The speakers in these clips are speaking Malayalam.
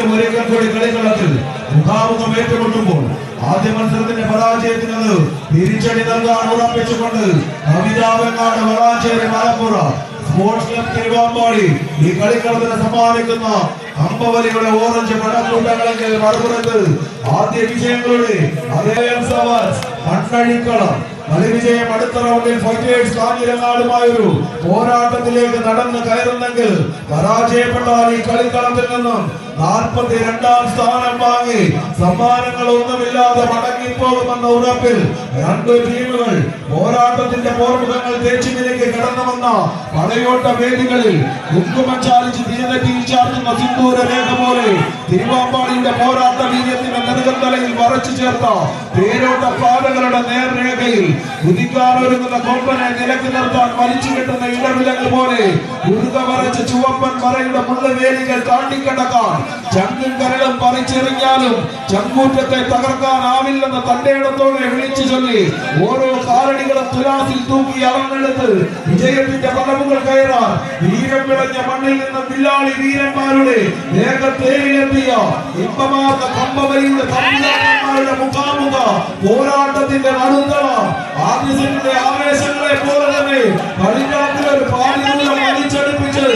വീണ്ടും ഒരിക്കൽ കൂടി കളിക്കളത്തിൽ മുഖാമുഖം ഏറ്റുമുട്ടുമ്പോൾ ആദ്യ മത്സരത്തിന്റെ പരാജയത്തിനത് തിരിച്ചടി നൽകാൻ ഉറപ്പിച്ചുകൊണ്ട് കവിതാവെങ്ങാട് വളാഞ്ചേരി മലപ്പുറ സ്പോർട്സ് ക്ലബ് തിരുവാമ്പാടി ഈ കളിക്കളത്തിന് സമ്മാനിക്കുന്ന അമ്പവലികളുടെ ഓറഞ്ച് പടക്കൂട്ടങ്ങളെങ്കിൽ മറുപുറത്ത് ആദ്യ വിജയങ്ങളുടെ അദ്ദേഹം സവാസ് മണ്ണഴിക്കളം കളിവിജയം അടുത്ത റൗണ്ടിൽ ഫൈറ്റേഴ്സ് കാഞ്ഞിരങ്ങാടുമായൊരു പോരാട്ടത്തിലേക്ക് നടന്ന് കയറുന്നെങ്കിൽ പരാജയപ്പെട്ടാൽ ഈ കളിക്കളത്തിൽ നിന്നും നാൽപ്പത്തി രണ്ടാം സ്ഥാനം വാങ്ങി സമ്മാനങ്ങൾ ഒന്നുമില്ലാതെ മടങ്ങിപ്പോകുമെന്ന ഉറപ്പിൽ രണ്ട് ടീമുകൾ പോരാട്ടത്തിന്റെ പോർമുഖങ്ങൾ തേച്ചുമിലേക്ക് കടന്നു വന്ന പടയോട്ട വേദികളിൽ കുങ്കുമം ചാലിച്ച് തീരത്തിൽ ചാർത്തുന്ന സിന്ദൂര രേഖ പോലെ തിരുവാമ്പാടിയുടെ പോരാട്ട വീര്യത്തിന്റെ നെറുകത്തലയിൽ വരച്ചു ചേർത്ത തേരോട്ട പാതകളുടെ നേർരേഖയിൽ ഉദിക്കാറൊരുങ്ങുന്ന കൊമ്പനെ നിലയ്ക്ക് നിർത്താൻ വലിച്ചു കിട്ടുന്ന ഇടവിലകൾ പോലെ ഉരുക വരച്ച ചുവപ്പൻ വരയുടെ മുള്ളുവേലികൾ താണ്ടിക്കിടക്കാൻ ചങ്കും കരടും പറിച്ചെറിഞ്ഞാലും ചങ്കൂറ്റത്തെ തകർക്കാനാവില്ലെന്ന് തന്റെ ഇടത്തോടെ വിളിച്ചു ചൊല്ലി ഓരോ കാലടികളും തുലാസിൽ തൂക്കി അളന്നെടുത്ത് വിജയത്തിന്റെ പടവുകൾ കയറാൻ വീരം വിളഞ്ഞ മണ്ണിൽ നിന്ന് വില്ലാളി വീരന്മാരുടെ വേഗത്തേരിലെത്തിയ ഇമ്പമാർന്ന കമ്പവലിയുടെ തമ്മിലാന്മാരുടെ മുഖാമുഖ പോരാട്ടത്തിന്റെ നടുത്തള. ആദ്യ ആവേശങ്ങളെ പോലെ തന്നെ കളിക്കളത്തിൽ ഒരു പാലിനൂടെ വലിച്ചടിപ്പിച്ച്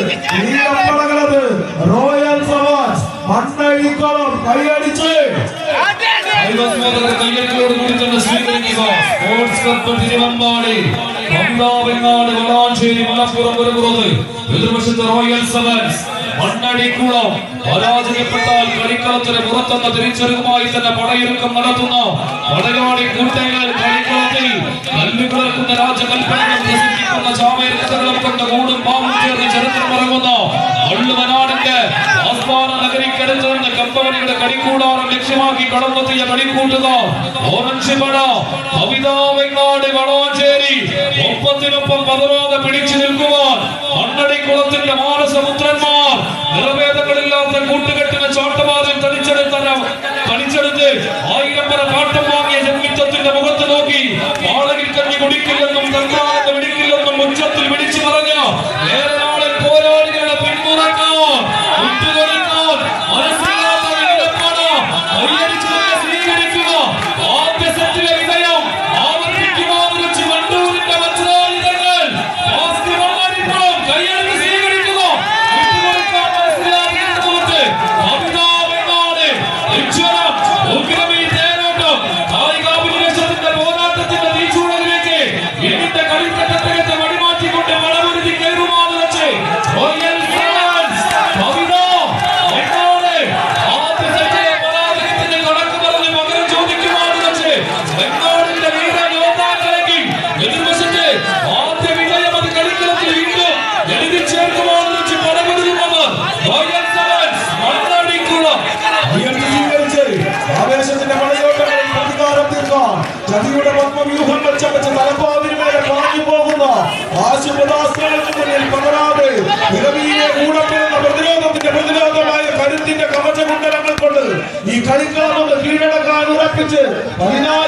വീരപ്പടകളത് റോയൽ സവാസ് മണ്ണഴിക്കോളം കൈയടിച്ച്. കയ്യടിയോട് കൂടി തന്നെ സ്വീകരിക്കുക സ്പോർട്സ് ക്ലബ്ബ് തിരുവമ്പാടി. അമൃതാവെങ്ങാട് വളാഞ്ചേരി മലപ്പുറം ഒരുപുറത്ത് എതിർവശത്ത് റോയൽ സെവൻസ്. മണ്ണടിക്കുളം. പരാജയപ്പെട്ടാൽ കളിക്കളത്തിന് പുറത്തുന്ന തിരിച്ചറിവുമായി തന്നെ പടയൊരുക്കം നടത്തുന്ന പടയാളി കൂട്ടങ്ങൾ കളിക്കളത്തിൽ കല്ലുകിടക്കുന്ന രാജകൽപ്പനകൾ പ്രസംഗിക്കുന്ന ചാവേർ കഥകളും കൊണ്ട് കൂടും പാമ്പും ചേർന്ന് ചരിത്രമിറങ്ങുന്ന വള്ളുവനാടിന്റെ ആസ്ഥാന നഗരിക്കടുത്ത് നിന്ന് കമ്പവനിയുടെ കളിക്കൂടാരം ലക്ഷ്യമാക്കി കടന്നെത്തിയ കളിക്കൂട്ടുക ഓറഞ്ച് പട കവിതാ വെങ്ങാട് വളാഞ്ചേരി ഒപ്പത്തിനൊപ്പം പിടിച്ചു നിൽക്കുവാൻ മണ്ണടിക്കുളത്തിന്റെ തീർക്കാൻ പത്മവ്യൂഹം പത്മവ്യൂഹങ്ങൾ ചമച്ച് തലപ്പാതിരി മേലെ പറഞ്ഞു പോകുന്ന ആശുപതാസ്ത്രങ്ങൾക്ക് മുന്നിൽ പകരാതെ പിറവിയിലെ കൂടപ്പെടുന്ന പ്രതിരോധത്തിന്റെ പ്രതിരോധമായ കരുത്തിന്റെ കവചകുണ്ടലങ്ങൾ കൊണ്ട് ഈ കളിക്കളം ഒന്ന് കീഴടക്കാൻ ഉറപ്പിച്ച് കളിക്കളം